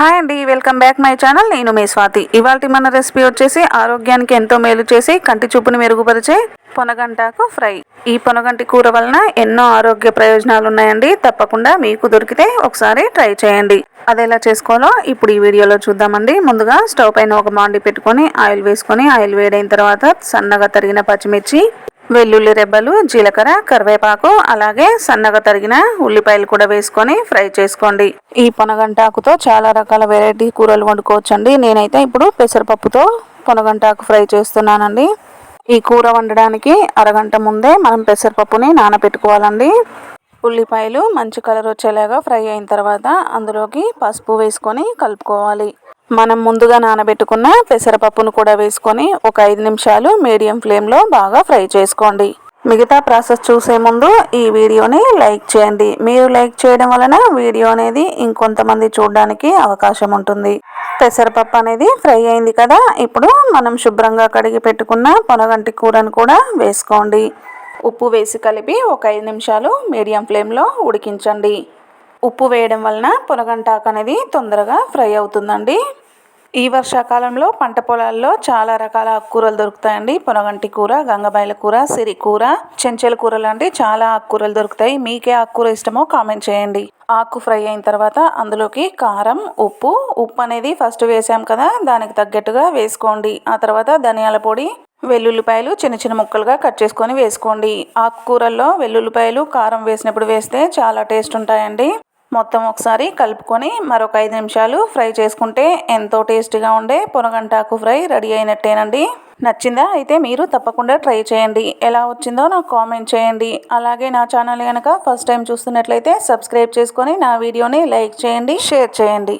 Hi అండి welcome back my channel. నేను మీ స్వాతి. ఇవాళ మన రెసిపీ వచ్చేసి ఆరోగ్యానికి ఎంతో మేలు చేసి కంటి చూపుని మెరుగుపరిచే పొనగంటాకు ఫ్రై. ఈ పొనగంటి కూర వలన ఎన్నో ఆరోగ్య ప్రయోజనాలు ఉన్నాయండి. తప్పకుండా మీకు దొరికితే ఒకసారి ట్రై చేయండి. అది ఎలా చేసుకోవాలో ఇప్పుడు ఈ వీడియోలో చూద్దామండి. ముందుగా స్టవ్ పైన ఒక మాండి పెట్టుకొని ఆయిల్ వేసుకొని ఆయిల్ వేడైన తర్వాత సన్నగా తరిగిన పచ్చిమిర్చి వెల్లుల్లి రెబ్బలు జీలకర్ర కరివేపాకు అలాగే సన్నగా తరిగిన ఉల్లిపాయలు కూడా వేసుకొని ఫ్రై చేసుకోండి. ఈ పొనగంటాకుతో చాలా రకాల వెరైటీ కూరలు వండుకోవచ్చండి. నేనైతే ఇప్పుడు పెసరపప్పుతో పొనగంటాకు ఫ్రై చేస్తున్నానండి. ఈ కూర వండడానికి అరగంట ముందే మనం పెసరపప్పుని నానబెట్టుకోవాలండి ఉల్లిపాయలు మంచి కలర్ వచ్చేలాగా ఫ్రై అయిన తర్వాత అందులోకి పసుపు వేసుకొని కలుపుకోవాలి. మనం ముందుగా నానబెట్టుకున్న పెసరపప్పును కూడా వేసుకొని ఒక ఐదు నిమిషాలు మీడియం ఫ్లేమ్లో బాగా ఫ్రై చేసుకోండి. మిగతా ప్రాసెస్ చూసే ముందు ఈ వీడియోని లైక్ చేయండి. మీరు లైక్ చేయడం వలన వీడియో అనేది ఇంకొంతమంది చూడడానికి అవకాశం ఉంటుంది. పెసరపప్పు అనేది ఫ్రై అయింది కదా ఇప్పుడు మనం శుభ్రంగా కడిగి పెట్టుకున్న పొనగంటి కూరను కూడా వేసుకోండి. ఉప్పు వేసి కలిపి ఒక ఐదు నిమిషాలు మీడియం ఫ్లేమ్లో ఉడికించండి. ఉప్పు వేయడం వలన పొనగంటాకు అనేది తొందరగా ఫ్రై అవుతుందండి. ఈ వర్షాకాలంలో పంట పొలాల్లో చాలా రకాల ఆకుకూరలు దొరుకుతాయండి. పొనగంటి కూర గంగబాయల కూర సిరి కూర చెంచెల కూర లాంటి చాలా ఆకుకూరలు దొరుకుతాయి. మీకే ఆకుకూర ఇష్టమో కామెంట్ చేయండి. ఆకు ఫ్రై అయిన తర్వాత అందులోకి కారం ఉప్పు ఉప్పు అనేది ఫస్ట్ వేసాం కదా దానికి తగ్గట్టుగా వేసుకోండి. ఆ తర్వాత ధనియాల పొడి వెల్లుల్లిపాయలు చిన్న చిన్న ముక్కలుగా కట్ చేసుకొని వేసుకోండి. ఆకుకూరల్లో వెల్లుల్లిపాయలు కారం వేసినప్పుడు వేస్తే చాలా టేస్ట్ ఉంటాయండి. మొత్తం ఒకసారి కలుపుకొని మరొక ఐదు నిమిషాలు ఫ్రై చేసుకుంటే ఎంతో టేస్టీగా ఉండే పొనగంటాకు ఫ్రై రెడీ అయినట్టేనండి. నచ్చిందా? అయితే మీరు తప్పకుండా ట్రై చేయండి. ఎలా వచ్చిందో నాకు కామెంట్ చేయండి. అలాగే నా ఛానల్ కనుక ఫస్ట్ టైం చూస్తున్నట్లయితే సబ్స్క్రైబ్ చేసుకొని నా వీడియోని లైక్ చేయండి షేర్ చేయండి.